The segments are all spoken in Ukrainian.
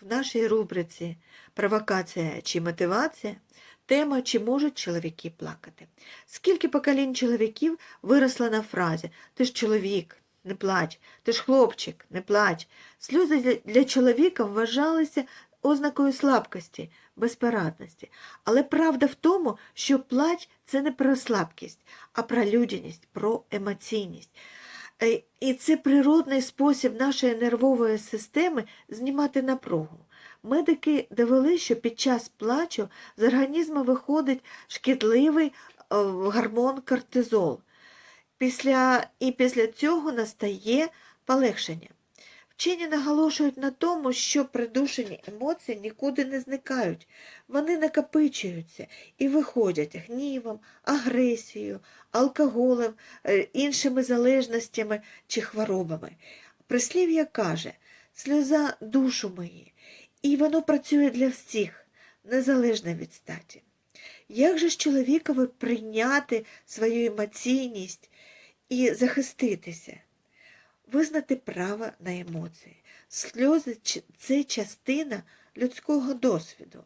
В нашій рубриці Провокація чи мотивація тема Чи можуть чоловіки плакати? Скільки поколінь чоловіків виросло на фразі Ти ж чоловік, не плач, ти ж хлопчик, не плач. Сльози для- чоловіка вважалися ознакою слабкості, безпорадності. Але правда в тому, що плач це не про слабкість, а про людяність, про емоційність. Е, І це природний спосіб нашої нервової системи знімати напругу. Медики довели, що під час плачу з організму виходить шкідливий е, гормон кортизол. Після, і після цього настає полегшення. Вчені наголошують на тому, що придушені емоції нікуди не зникають. Вони накопичуються і виходять гнівом, агресією, алкоголем, е, іншими залежностями чи хворобами. Прислів'я каже, сльоза душу мої, і воно працює для всіх, незалежно від статі. Як же ж чоловікові прийняти свою емоційність і захиститися? Визнати право на емоції. Сльози це частина людського досвіду.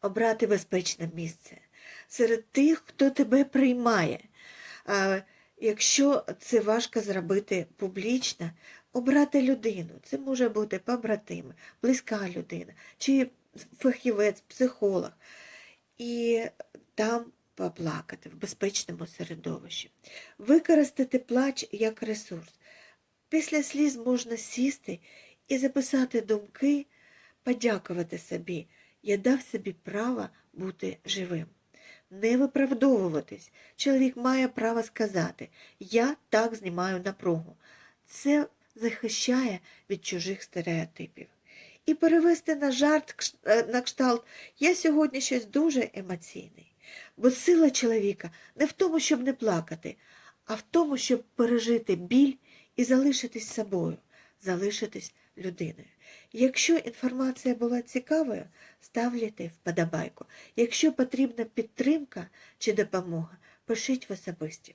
Обрати безпечне місце серед тих, хто тебе приймає. А, якщо це важко зробити публічно, обрати людину. Це може бути побратим, близька людина, чи фахівець, психолог. І там поплакати в безпечному середовищі. Використати плач як ресурс. Після сліз можна сісти і записати думки, подякувати собі. Я дав собі право бути живим. Не виправдовуватись. Чоловік має право сказати Я так знімаю напругу. Це захищає від чужих стереотипів. І перевести на жарт е, на кшталт Я сьогодні щось дуже емоційний. Бо сила чоловіка не в тому, щоб не плакати, а в тому, щоб пережити біль і залишитись собою, залишитись людиною. Якщо інформація була цікавою, ставляйте вподобайку. Якщо потрібна підтримка чи допомога, пишіть в особисті.